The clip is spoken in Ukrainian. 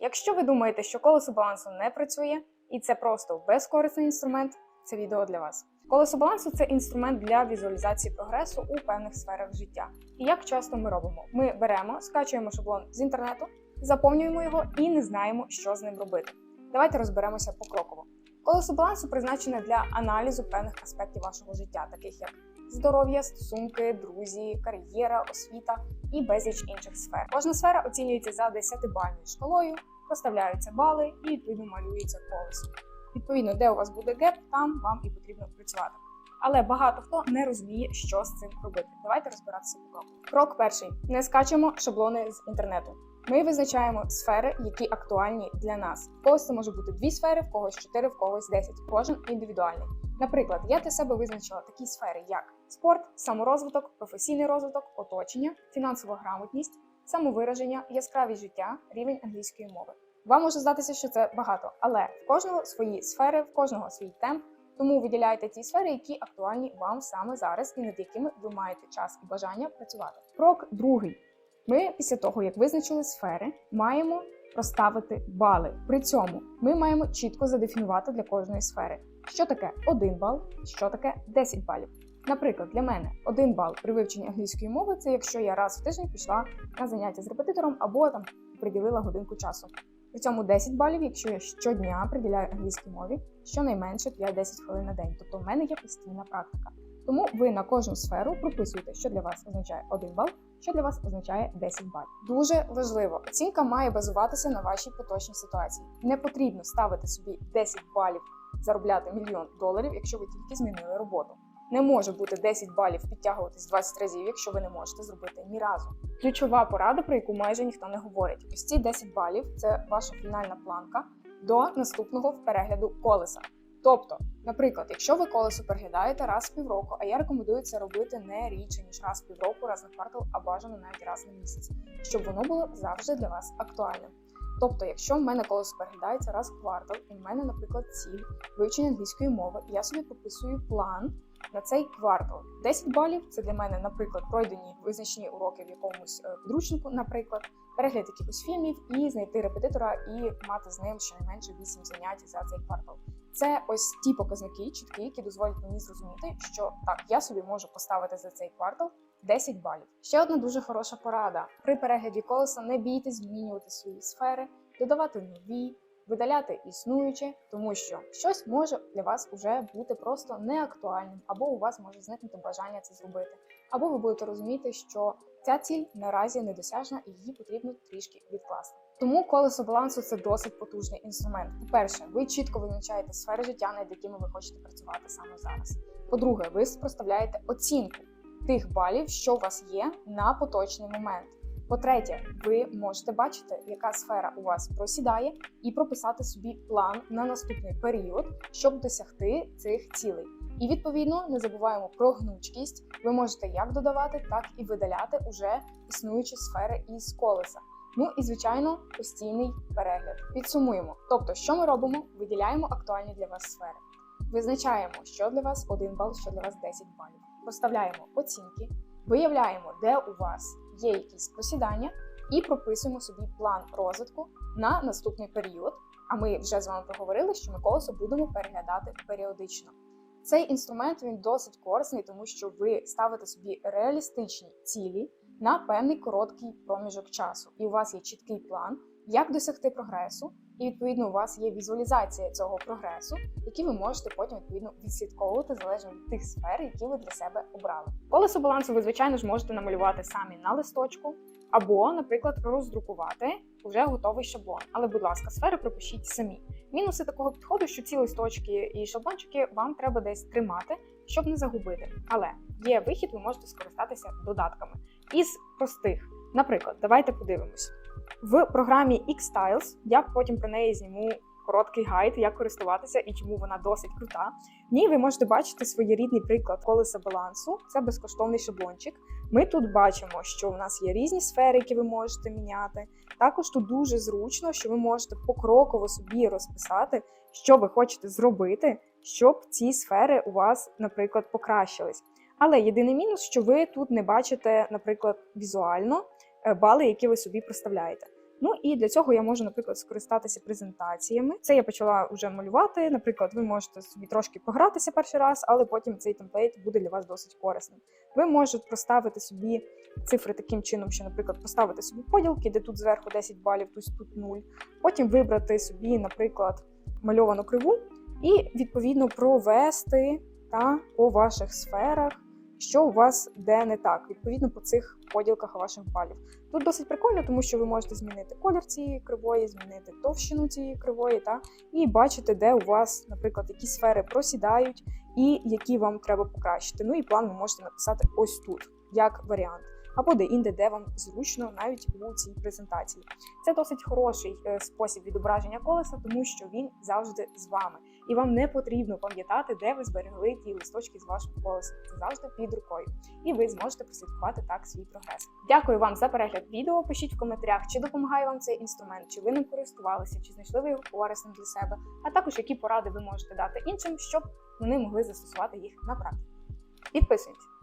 Якщо ви думаєте, що колесо балансу не працює і це просто безкорисний інструмент, це відео для вас. Колесо балансу це інструмент для візуалізації прогресу у певних сферах життя. І як часто ми робимо? Ми беремо, скачуємо шаблон з інтернету, заповнюємо його і не знаємо, що з ним робити. Давайте розберемося покроково. Колесо балансу призначене для аналізу певних аспектів вашого життя, таких як здоров'я, стосунки, друзі, кар'єра, освіта і безліч інших сфер. Кожна сфера оцінюється за 10-бальною шкалою, розставляються бали і відповідно малюється колесо. Відповідно, де у вас буде геп, там вам і потрібно працювати. Але багато хто не розуміє, що з цим робити. Давайте розбиратися по кроку. Крок перший: не скачемо шаблони з інтернету. Ми визначаємо сфери, які актуальні для нас. В когось це може бути дві сфери, в когось чотири, в когось десять. Кожен індивідуальний. Наприклад, я для себе визначила такі сфери, як спорт, саморозвиток, професійний розвиток, оточення, фінансова грамотність, самовираження, яскравість життя, рівень англійської мови. Вам може здатися, що це багато, але в кожного свої сфери, в кожного свій темп. Тому виділяйте ті сфери, які актуальні вам саме зараз, і над якими ви маєте час і бажання працювати. Крок другий. Ми після того, як визначили сфери, маємо розставити бали. При цьому ми маємо чітко задефінувати для кожної сфери, що таке 1 бал, що таке 10 балів. Наприклад, для мене 1 бал при вивченні англійської мови це якщо я раз в тиждень пішла на заняття з репетитором або там приділила годинку часу. При цьому 10 балів, якщо я щодня приділяю англійській мові щонайменше 5-10 хвилин на день. Тобто в мене є постійна практика. Тому ви на кожну сферу прописуєте, що для вас означає 1 бал, що для вас означає 10 балів. Дуже важливо, оцінка має базуватися на вашій поточній ситуації. Не потрібно ставити собі 10 балів, заробляти мільйон доларів, якщо ви тільки змінили роботу. Не може бути 10 балів підтягуватись 20 разів, якщо ви не можете зробити ні разу. Ключова порада, про яку майже ніхто не говорить. Ось ці 10 балів це ваша фінальна планка до наступного перегляду колеса. Тобто, наприклад, якщо ви колесо переглядаєте раз в півроку, а я рекомендую це робити не рідше, ніж раз в півроку, раз на квартал, а бажано навіть раз на місяць, щоб воно було завжди для вас актуальним. Тобто, якщо в мене колесо переглядається раз в квартал, і в мене, наприклад, ціль вивчення англійської мови, я собі прописую план на цей квартал. 10 балів це для мене, наприклад, пройдені визначні уроки в якомусь е, підручнику, наприклад, перегляд якихось фільмів і знайти репетитора і мати з ним щонайменше 8 занять за цей квартал. Це ось ті показники, чіткі, які дозволять мені зрозуміти, що так, я собі можу поставити за цей квартал 10 балів. Ще одна дуже хороша порада: при перегляді колеса не бійтесь змінювати свої сфери, додавати нові, видаляти існуюче, тому що щось може для вас уже бути просто неактуальним, або у вас може зникнути бажання це зробити, або ви будете розуміти, що ця ціль наразі недосяжна і її потрібно трішки відкласти. Тому колесо балансу це досить потужний інструмент. По-перше, ви чітко визначаєте сфери життя, над якими ви хочете працювати саме зараз. По-друге, ви проставляєте оцінку тих балів, що у вас є на поточний момент. По-третє, ви можете бачити, яка сфера у вас просідає, і прописати собі план на наступний період, щоб досягти цих цілей. І відповідно не забуваємо про гнучкість. Ви можете як додавати, так і видаляти уже існуючі сфери із колеса. Ну і звичайно, постійний перегляд. Підсумуємо. Тобто, що ми робимо? Виділяємо актуальні для вас сфери. Визначаємо, що для вас 1 бал, що для вас 10 балів. Проставляємо оцінки, виявляємо, де у вас є якісь просідання, і прописуємо собі план розвитку на наступний період. А ми вже з вами проговорили, що ми колесо будемо переглядати періодично. Цей інструмент він досить корисний, тому що ви ставите собі реалістичні цілі на певний короткий проміжок часу, і у вас є чіткий план, як досягти прогресу, і відповідно у вас є візуалізація цього прогресу, які ви можете потім відповідно відслідковувати залежно від тих сфер, які ви для себе обрали. Колесо балансу ви звичайно ж можете намалювати самі на листочку. Або, наприклад, роздрукувати вже готовий шаблон. Але, будь ласка, сфери пропишіть самі. Мінуси такого підходу, що ці листочки і шаблончики вам треба десь тримати, щоб не загубити. Але є вихід, ви можете скористатися додатками із простих. Наприклад, давайте подивимось. В програмі Xtiles, я потім про неї зніму короткий гайд, як користуватися і чому вона досить крута. В ній ви можете бачити своєрідний приклад колеса балансу. Це безкоштовний шаблончик. Ми тут бачимо, що у нас є різні сфери, які ви можете міняти. Також тут дуже зручно, що ви можете покроково собі розписати, що ви хочете зробити, щоб ці сфери у вас, наприклад, покращились. Але єдиний мінус, що ви тут не бачите, наприклад, візуально бали, які ви собі проставляєте. Ну і для цього я можу, наприклад, скористатися презентаціями. Це я почала вже малювати. Наприклад, ви можете собі трошки погратися перший раз, але потім цей темплейт буде для вас досить корисним. Ви можете проставити собі цифри таким чином, що, наприклад, поставити собі поділки, де тут зверху 10 балів, тут тут 0. Потім вибрати собі, наприклад, мальовану криву, і відповідно провести та по ваших сферах, що у вас де не так, відповідно по цих поділках ваших балів. Тут досить прикольно, тому що ви можете змінити колір цієї кривої, змінити товщину цієї кривої, та і бачите, де у вас, наприклад, які сфери просідають і які вам треба покращити. Ну і план ви можете написати ось тут, як варіант. Або де-інде, де вам зручно, навіть у цій презентації. Це досить хороший е, спосіб відображення колеса, тому що він завжди з вами, і вам не потрібно пам'ятати, де ви зберегли ті листочки з вашого колеса. Це завжди під рукою, і ви зможете прослідкувати так свій прогрес. Дякую вам за перегляд відео. Пишіть в коментарях, чи допомагає вам цей інструмент, чи ви ним користувалися, чи знайшли ви його корисним для себе, а також які поради ви можете дати іншим, щоб вони могли застосувати їх на практиці. Підписуємось!